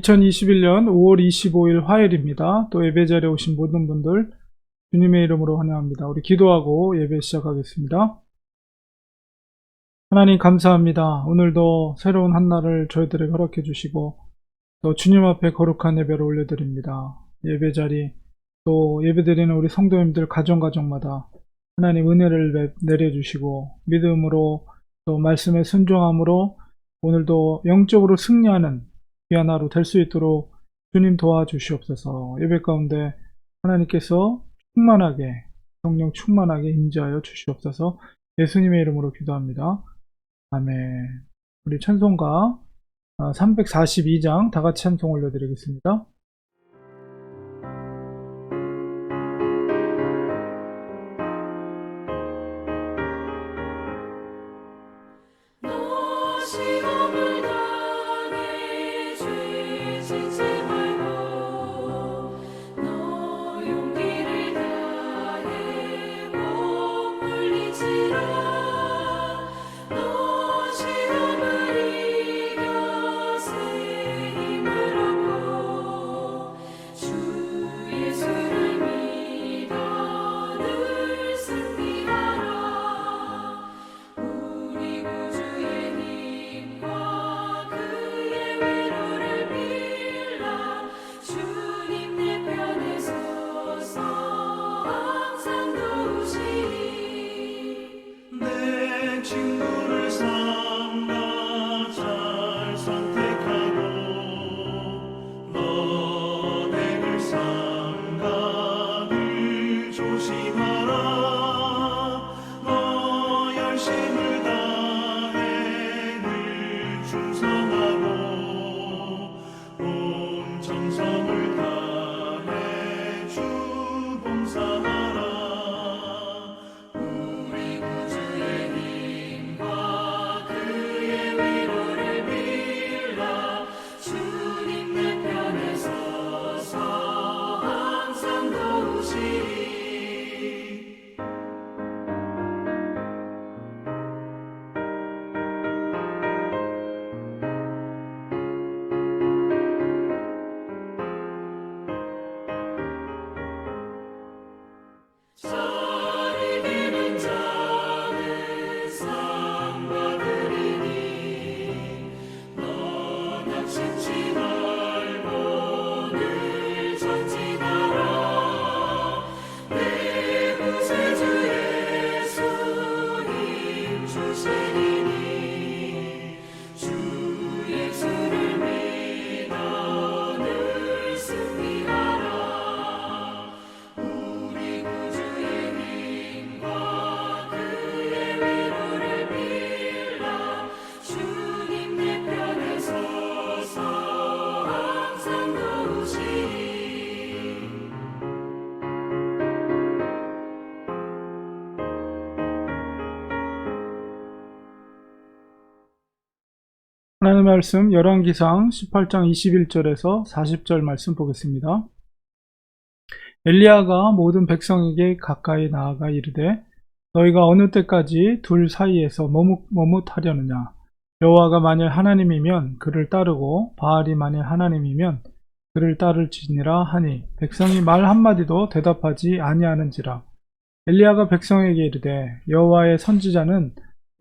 2021년 5월 25일 화요일입니다. 또 예배 자리에 오신 모든 분들 주님의 이름으로 환영합니다. 우리 기도하고 예배 시작하겠습니다. 하나님 감사합니다. 오늘도 새로운 한 날을 저희들에게 허락해 주시고 또 주님 앞에 거룩한 예배를 올려드립니다. 예배 자리 또 예배드리는 우리 성도님들 가정 가정마다 하나님 은혜를 내- 내려주시고 믿음으로 또 말씀에 순종함으로 오늘도 영적으로 승리하는 하루 될수 있도록 주님 도와주시옵소서 예배 가운데 하나님께서 충만하게 성령 충만하게 임재하여 주시옵소서 예수님의 이름으로 기도합니다. 아멘 우리 찬송가 342장 다 같이 찬송 올려드리겠습니다. 내 하나님의 말씀 열왕기상 18장 21절에서 40절 말씀 보겠습니다. 엘리야가 모든 백성에게 가까이 나아가 이르되 너희가 어느 때까지 둘 사이에서 머뭇, 머뭇하려느냐 여호와가 만일 하나님이면 그를 따르고 바알이 만일 하나님이면 그를 따를지니라 하니 백성이 말 한마디도 대답하지 아니하는지라 엘리야가 백성에게 이르되 여호와의 선지자는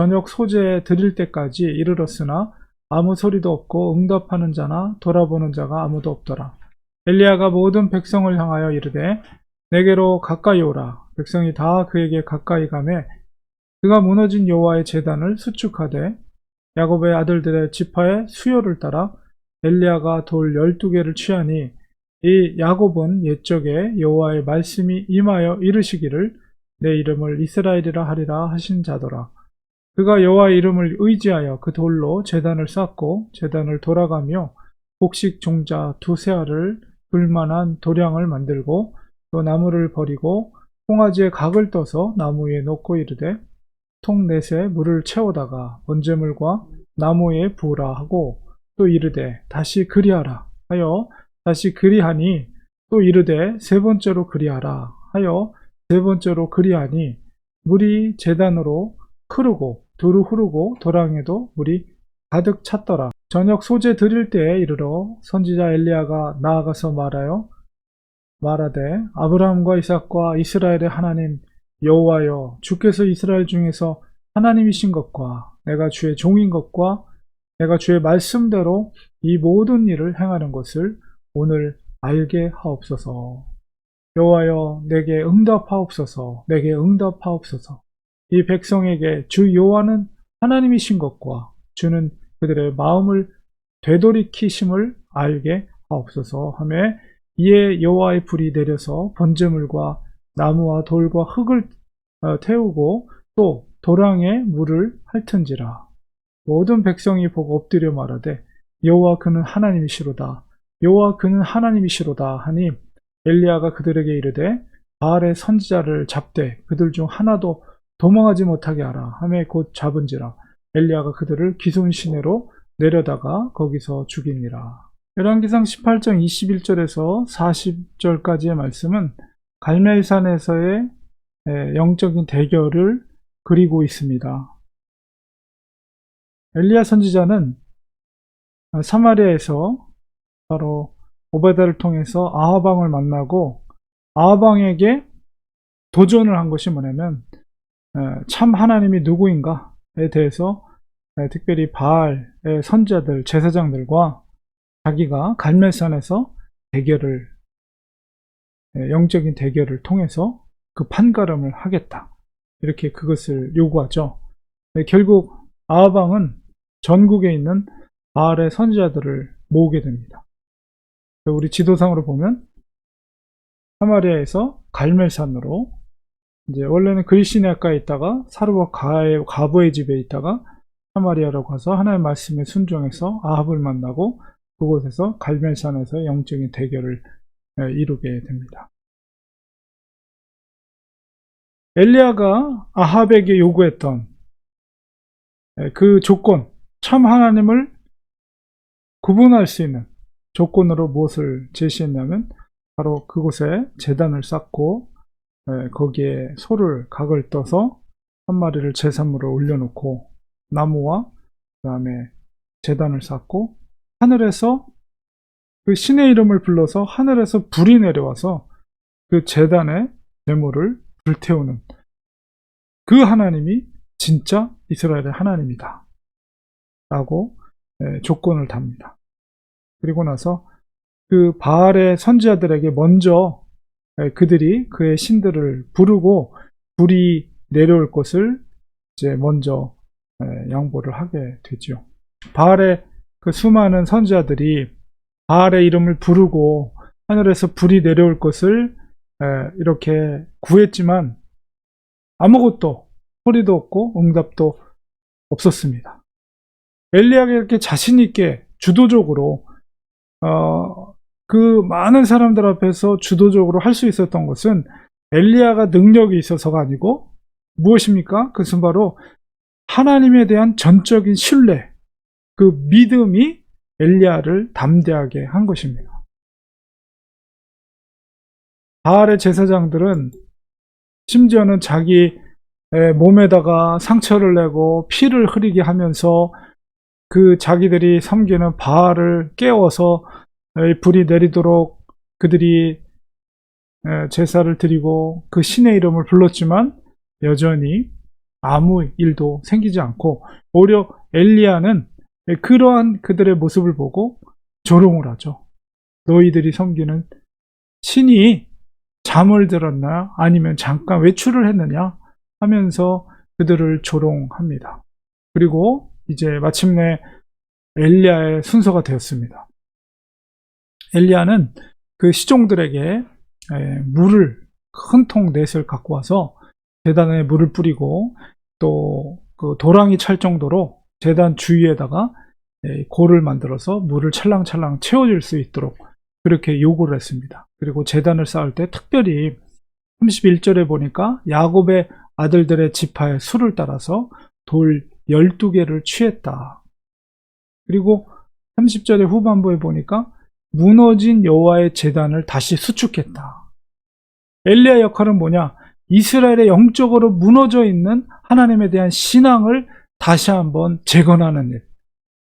저녁 소재에 드릴 때까지 이르렀으나 아무 소리도 없고 응답하는 자나 돌아보는 자가 아무도 없더라. 엘리야가 모든 백성을 향하여 이르되 내게로 가까이 오라. 백성이 다 그에게 가까이 가매 그가 무너진 여호와의 제단을 수축하되 야곱의 아들들의 지파의 수요를 따라 엘리야가 돌 열두 개를 취하니 이 야곱은 옛적에 여호와의 말씀이 임하여 이르시기를 내 이름을 이스라엘이라 하리라 하신 자더라. 그가 여호와의 이름을 의지하여 그 돌로 제단을 쌓고 제단을 돌아가며 곡식 종자 두세 알을 둘만한 도량을 만들고 또 나무를 버리고 송아지에 각을 떠서 나무 위에 놓고 이르되 통 넷에 물을 채우다가 번제물과 나무에 부으라 하고 또 이르되 다시 그리하라 하여 다시 그리하니 또 이르되 세 번째로 그리하라 하여 세 번째로 그리하니 물이 재단으로 흐르고 두루 흐르고 도랑에도 물이 가득 찼더라. 저녁 소재 드릴 때에 이르러 선지자 엘리야가 나아가서 말하여 말하되 아브라함과 이삭과 이스라엘의 하나님 여호와여 주께서 이스라엘 중에서 하나님이신 것과 내가 주의 종인 것과 내가 주의 말씀대로 이 모든 일을 행하는 것을 오늘 알게 하옵소서. 여호와여 내게 응답하옵소서. 내게 응답하옵소서. 이 백성에게 주 여호와는 하나님이신 것과 주는 그들의 마음을 되돌이키심을 알게 하옵소서 하며 이에 여호와의 불이 내려서 번제물과 나무와 돌과 흙을 어, 태우고 또 도랑에 물을 핥은지라. 모든 백성이 보고 엎드려 말하되 여호와 그는 하나님이시로다. 여호와 그는 하나님이시로다 하니 엘리야가 그들에게 이르되 바알의 선지자를 잡되 그들 중 하나도 도망하지 못하게 하라. 하매 곧 잡은지라. 엘리야가 그들을 기손 시내로 내려다가 거기서 죽이니라. 열왕기상 18장 21절에서 40절까지의 말씀은 갈멜산에서의 에, 영적인 대결을 그리고 있습니다. 엘리야 선지자는 어, 사마리아에서 바로 오베다를 통해서 아하방을 만나고 아하방에게 도전을 한 것이 뭐냐면 에, 참 하나님이 누구인가에 대해서 에, 특별히 바알의 선자들 제사장들과 자기가 갈멜산에서 대결을 예, 영적인 대결을 통해서 그 판가름을 하겠다. 이렇게 그것을 요구하죠. 네, 결국 아하방은 전국에 있는 바알의 선지자들을 모으게 됩니다. 우리 지도상으로 보면 사마리아에서 갈멜산으로 이제 원래는 그리시네아가에 있다가 사르와 가의 가보의 집에 있다가 사마리아로 가서 하나님의 말씀에 순종해서 아합을 만나고 그곳에서 갈멜산에서 영적인 대결을 예, 이루게 됩니다. 엘리야가 아합에게 요구했던 예, 그 조건, 참 하나님을 구분할 수 있는 조건으로 무엇을 제시했냐면 바로 그곳에 재단을 쌓고 예, 거기에 소를 각을 떠서 한 마리를 제사물을 올려놓고 나무와 그 다음에 재단을 쌓고 하늘에서 그 신의 이름을 불러서 하늘에서 불이 내려와서 그 재단의 재물을 불태우는 그 하나님이 진짜 이스라엘의 하나님이다. 라고 예, 조건을 답니다. 그리고 나서 그 바알의 선지자들에게 먼저 예, 그들이 그의 신들을 부르고 불이 내려올 것을 이제 먼저 예, 양보를 하게 되죠. 바알의 그 수많은 선지자들이 바알의 이름을 부르고 하늘에서 불이 내려올 것을 이렇게 구했지만 아무것도 소리도 없고 응답도 없었습니다. 엘리야가 이렇게 자신 있게 주도적으로 어, 그 많은 사람들 앞에서 주도적으로 할 수 있었던 것은 엘리야가 능력이 있어서가 아니고 무엇입니까? 그것은 바로 하나님에 대한 전적인 신뢰, 그 믿음이 엘리야를 담대하게 한 것입니다. 바알의 제사장들은 심지어는 자기 에, 몸에다가 상처를 내고 피를 흐리게 하면서 그 자기들이 섬기는 바알을 깨워서 에, 불이 내리도록 그들이 에, 제사를 드리고 그 신의 이름을 불렀지만 여전히 아무 일도 생기지 않고 오히려 엘리야는 그러한 그들의 모습을 보고 조롱을 하죠. 너희들이 섬기는 신이 잠을 들었나 아니면 잠깐 외출을 했느냐 하면서 그들을 조롱합니다. 그리고 이제 마침내 엘리야의 순서가 되었습니다. 엘리야는 그 시종들에게 에, 물을 큰 통 넷을 갖고 와서 재단에 물을 뿌리고 또 그 도랑이 찰 정도로 재단 주위에다가 에, 골을 만들어서 물을 찰랑찰랑 채워줄 수 있도록 그렇게 요구를 했습니다. 그리고 재단을 쌓을 때 특별히 31절에 보니까 야곱의 아들들의 지파의 수를 따라서 돌 12개를 취했다. 그리고 30절의 후반부에 보니까 무너진 여호와의 재단을 다시 수축했다. 엘리야 역할은 뭐냐? 이스라엘의 영적으로 무너져 있는 하나님에 대한 신앙을 다시 한번 재건하는 일.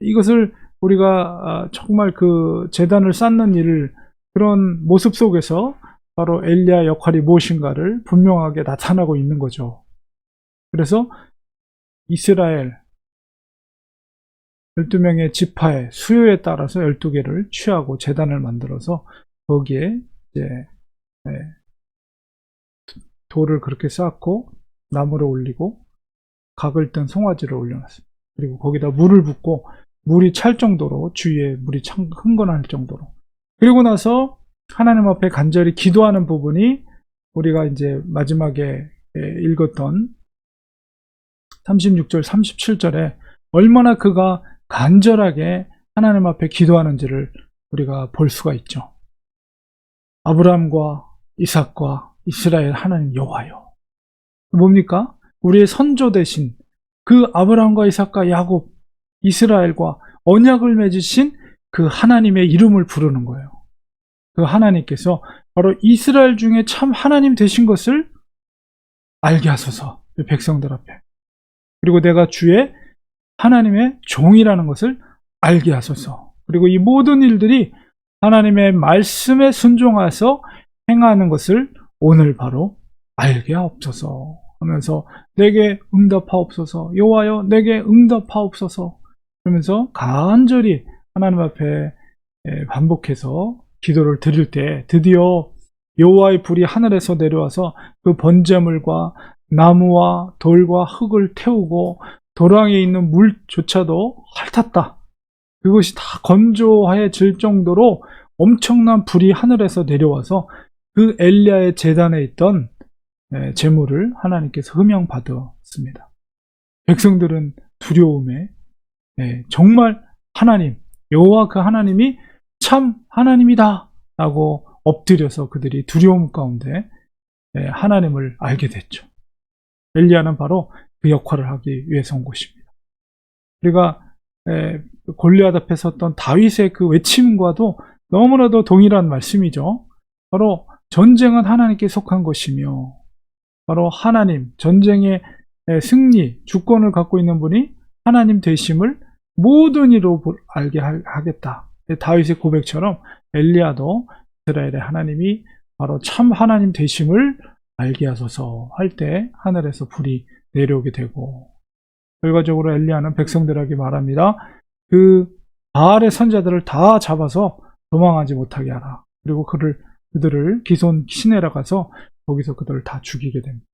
이것을 우리가 아, 정말 그 재단을 쌓는 일을 그런 모습 속에서 바로 엘리야 역할이 무엇인가를 분명하게 나타나고 있는 거죠. 그래서 이스라엘 12명의 지파의 수요에 따라서 12개를 취하고 재단을 만들어서 거기에 이제 예, 돌을 그렇게 쌓고 나무를 올리고 각을 뜬 송아지를 올려놨습니다. 그리고 거기다 물을 붓고 물이 찰 정도로 주위에 물이 창- 흥건할 정도로 그리고 나서 하나님 앞에 간절히 기도하는 부분이 우리가 이제 마지막에 예, 읽었던 36절, 37절에 얼마나 그가 간절하게 하나님 앞에 기도하는지를 우리가 볼 수가 있죠. 아브라함과 이삭과 이스라엘 하나님 여호와여. 뭡니까? 우리의 선조 대신 그 아브라함과 이삭과 야곱, 이스라엘과 언약을 맺으신 그 하나님의 이름을 부르는 거예요. 그 하나님께서 바로 이스라엘 중에 참 하나님 되신 것을 알게 하소서. 그 백성들 앞에. 그리고 내가 주의 하나님의 종이라는 것을 알게 하소서. 그리고 이 모든 일들이 하나님의 말씀에 순종해서 행하는 것을 오늘 바로 알게 하옵소서. 하면서 내게 응답하옵소서. 여호와여 내게 응답하옵소서. 그러면서 간절히 하나님 앞에 에, 반복해서 기도를 드릴 때 드디어 여호와의 불이 하늘에서 내려와서 그 번제물과 나무와 돌과 흙을 태우고 도랑에 있는 물조차도 핥았다. 그것이 다 건조해질 정도로 엄청난 불이 하늘에서 내려와서 그 엘리야의 재단에 있던 예, 재물을 하나님께서 흠양받았습니다. 백성들은 두려움에 예, 정말 하나님 여호와 그 하나님이 참 하나님이다 라고 엎드려서 그들이 두려움 가운데 예, 하나님을 알게 됐죠. 엘리야는 바로 그 역할을 하기 위해서 온 것입니다. 우리가 예, 골리앗 앞에 섰던 다윗의 그 외침과도 너무나도 동일한 말씀이죠. 바로 전쟁은 하나님께 속한 것이며 바로 하나님 전쟁의 승리 주권을 갖고 있는 분이 하나님 되심을 모든 이로 알게 하겠다. 다윗의 고백처럼 엘리야도 이스라엘의 하나님이 바로 참 하나님 되심을 알게 하소서 할 때 하늘에서 불이 내려오게 되고 결과적으로 엘리야는 백성들에게 말합니다. 그 바알의 선자들을 다 잡아서 도망하지 못하게 하라. 그리고 그를 그들을 기손 시내라 가서 거기서 그들을 다 죽이게 됩니다.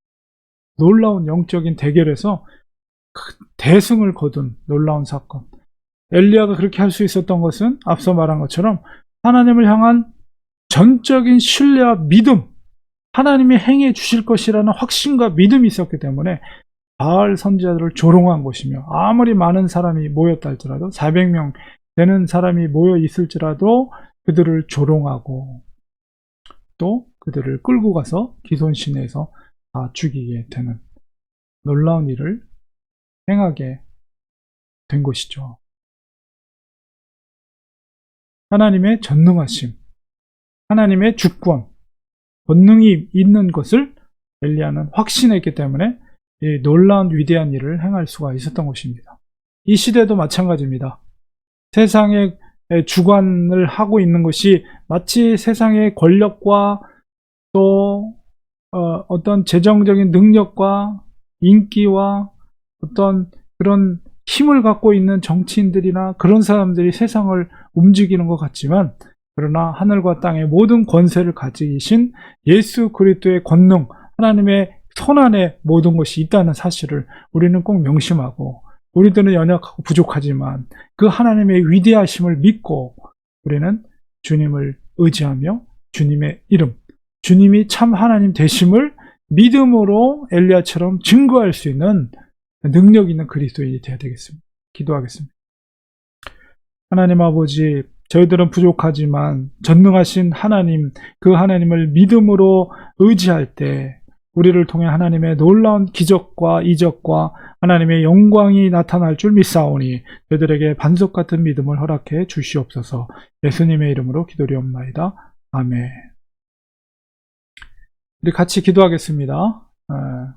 놀라운 영적인 대결에서 대승을 거둔 놀라운 사건. 엘리야가 그렇게 할 수 있었던 것은 앞서 말한 것처럼 하나님을 향한 전적인 신뢰와 믿음, 하나님이 행해 주실 것이라는 확신과 믿음이 있었기 때문에 바알 선지자들을 조롱한 것이며 아무리 많은 사람이 모였다 할지라도 400명 되는 사람이 모여 있을지라도 그들을 조롱하고 또 그들을 끌고 가서 기손 시내에서 다 죽이게 되는 놀라운 일을 행하게 된 것이죠. 하나님의 전능하심, 하나님의 주권, 권능이 있는 것을 엘리야는 확신했기 때문에 이 놀라운 위대한 일을 행할 수가 있었던 것입니다. 이 시대도 마찬가지입니다. 세상의 주관을 하고 있는 것이 마치 세상의 권력과 또 어, 어떤 재정적인 능력과 인기와 어떤 그런 힘을 갖고 있는 정치인들이나 그런 사람들이 세상을 움직이는 것 같지만 그러나 하늘과 땅의 모든 권세를 가지신 예수 그리스도의 권능 하나님의 손안에 모든 것이 있다는 사실을 우리는 꼭 명심하고 우리들은 연약하고 부족하지만 그 하나님의 위대하심을 믿고 우리는 주님을 의지하며 주님의 이름, 주님이 참 하나님 되심을 믿음으로 엘리야처럼 증거할 수 있는 능력 있는 그리스도인이 되어야 되겠습니다. 기도하겠습니다. 하나님 아버지, 저희들은 부족하지만 전능하신 하나님, 그 하나님을 믿음으로 의지할 때 우리를 통해 하나님의 놀라운 기적과 이적과 하나님의 영광이 나타날 줄 믿사오니 저희들에게 반석 같은 믿음을 허락해 주시옵소서 예수님의 이름으로 기도리옵나이다. 아멘. 우리 같이 기도하겠습니다. 에,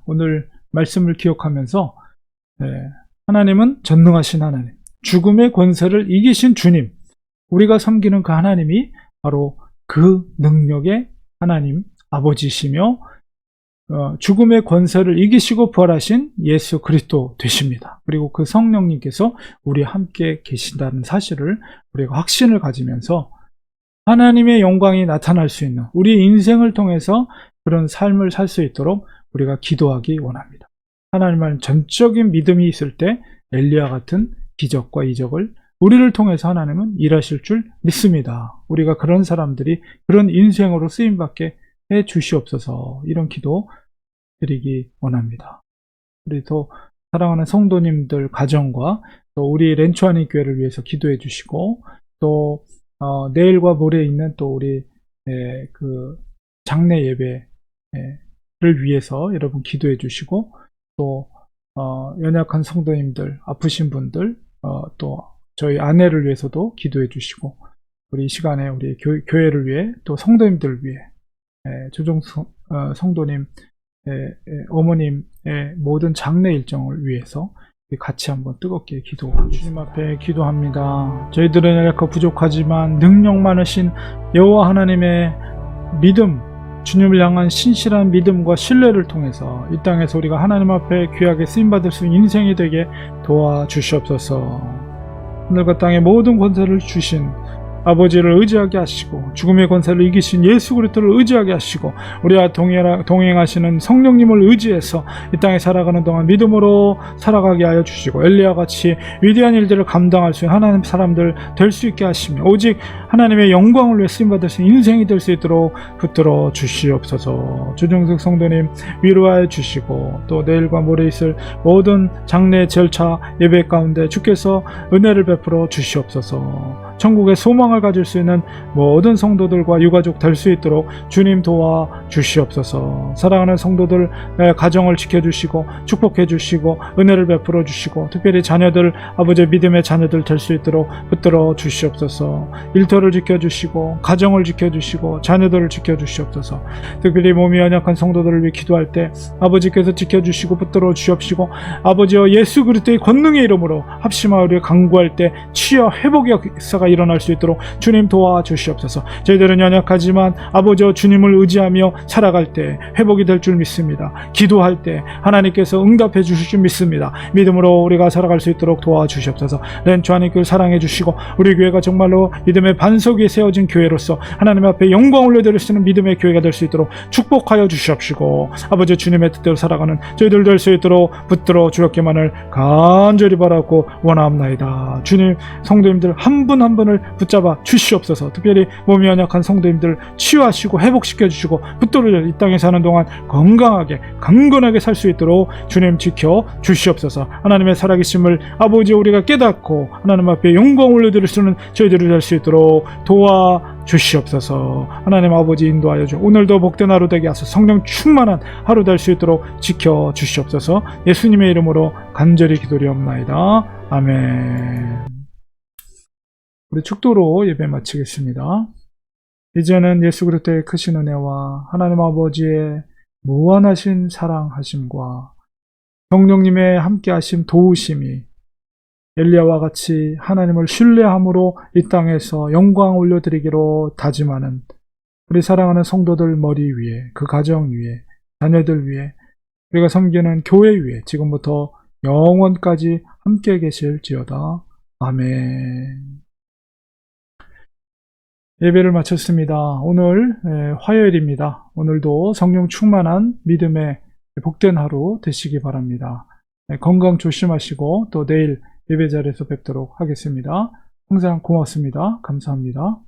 오늘 말씀을 기억하면서 에, 하나님은 전능하신 하나님, 죽음의 권세를 이기신 주님, 우리가 섬기는 그 하나님이 바로 그 능력의 하나님 아버지시며 어, 죽음의 권세를 이기시고 부활하신 예수 그리스도 되십니다. 그리고 그 성령님께서 우리 함께 계신다는 사실을 우리가 확신을 가지면서 하나님의 영광이 나타날 수 있는 우리 인생을 통해서 그런 삶을 살 수 있도록 우리가 기도하기 원합니다. 하나님은 전적인 믿음이 있을 때 엘리야 같은 기적과 이적을 우리를 통해서 하나님은 일하실 줄 믿습니다. 우리가 그런 사람들이 그런 인생으로 쓰임받게 해 주시옵소서 이런 기도 드리기 원합니다. 또 사랑하는 성도님들 가정과 또 우리 렌초아니 교회를 위해서 기도해 주시고 또 어, 내일과 모레 있는 또 우리 에, 그 장례 예배를 위해서 여러분 기도해 주시고 또 어, 연약한 성도님들 아프신 분들 어, 또 저희 아내를 위해서도 기도해 주시고 우리 이 시간에 우리 교, 교회를 위해 또 성도님들을 위해 에, 조종 성- 어, 성도님 에, 에, 어머님의 모든 장례 일정을 위해서 같이 한번 뜨겁게 기도하고 주님 앞에 기도합니다. 저희들은 연약하고 부족하지만 능력 많으신 여호와 하나님의 믿음, 주님을 향한 신실한 믿음과 신뢰를 통해서 이 땅에서 우리가 하나님 앞에 귀하게 쓰임받을 수 있는 인생이 되게 도와주시옵소서. 하늘과 땅의 모든 권세를 주신 아버지를 의지하게 하시고 죽음의 권세를 이기신 예수 그리스도를 의지하게 하시고 우리와 동행, 동행하시는 성령님을 의지해서 이 땅에 살아가는 동안 믿음으로 살아가게 하여 주시고 엘리야 같이 위대한 일들을 감당할 수 있는 하나님 사람들 될 수 있게 하시며 오직 하나님의 영광을 위해 쓰임 받을 수 있는 인생이 될 수 있도록 붙들어 주시옵소서. 주정석 성도님 위로하여 주시고 또 내일과 모레 있을 모든 장례 절차 예배 가운데 주께서 은혜를 베풀어 주시옵소서. 천국의 소망을 가질 수 있는 모든 성도들과 유가족 될 수 있도록 주님 도와 주시옵소서. 사랑하는 성도들 의 가정을 지켜주시고 축복해 주시고 은혜를 베풀어 주시고 특별히 자녀들 아버지의 믿음의 자녀들 될 수 있도록 붙들어 주시옵소서. 일터를 지켜주시고 가정을 지켜주시고 자녀들을 지켜주시옵소서. 특별히 몸이 연약한 성도들을 위해 기도할 때 아버지께서 지켜주시고 붙들어 주시옵시고 아버지여 예수 그리스도의 권능의 이름으로 합심하여 우리가 강구할 때 치여 회복의 역사가 일어날 수 있도록 주님 도와주시옵소서. 저희들은 연약하지만 아버지여 주님을 의지하며 살아갈 때 회복이 될 줄 믿습니다. 기도할 때 하나님께서 응답해 주실 줄 믿습니다. 믿음으로 우리가 살아갈 수 있도록 도와주시옵소서. 렌초 하나님을 사랑해 주시고 우리 교회가 정말로 믿음의 반석 위에 세워진 교회로서 하나님 앞에 영광 올려드릴 수 있는 믿음의 교회가 될 수 있도록 축복하여 주시옵시고 아버지 주님의 뜻대로 살아가는 저희들 될 수 있도록 붙들어 주옵기만을 간절히 바라고 원하옵나이다. 주님 성도님들 한 분 한분 을 붙잡아 주시옵소서. 특별히 몸이 연약한 성도님들 치유하시고 회복시켜 주시고 붙들어 이 땅에 사는 동안 건강하게 강건하게 살 수 있도록 주님 지켜 주시옵소서. 하나님의 살아계심을 아버지 우리가 깨닫고 하나님 앞에 영광 올려드릴 수 있는 저희들이 될수 있도록 도와 주시옵소서. 하나님 아버지 인도하여 주. 오늘도 복된 하루 되게 하소서. 성령 충만한 하루 될 수 있도록 지켜 주시옵소서. 예수님의 이름으로 간절히 기도리옵나이다. 아멘. 우리 축도로 예배 마치겠습니다. 이제는 예수 그리스도의 크신 은혜와 하나님 아버지의 무한하신 사랑하심과 성령님의 함께하심 도우심이 엘리야와 같이 하나님을 신뢰함으로 이 땅에서 영광 올려드리기로 다짐하는 우리 사랑하는 성도들 머리 위에 그 가정 위에 자녀들 위에 우리가 섬기는 교회 위에 지금부터 영원까지 함께 계실지어다. 아멘. 예배를 마쳤습니다. 오늘 에, 화요일입니다. 오늘도 성령 충만한 믿음의 복된 하루 되시기 바랍니다. 네, 건강 조심하시고 또 내일 예배 자리에서 뵙도록 하겠습니다. 항상 고맙습니다. 감사합니다.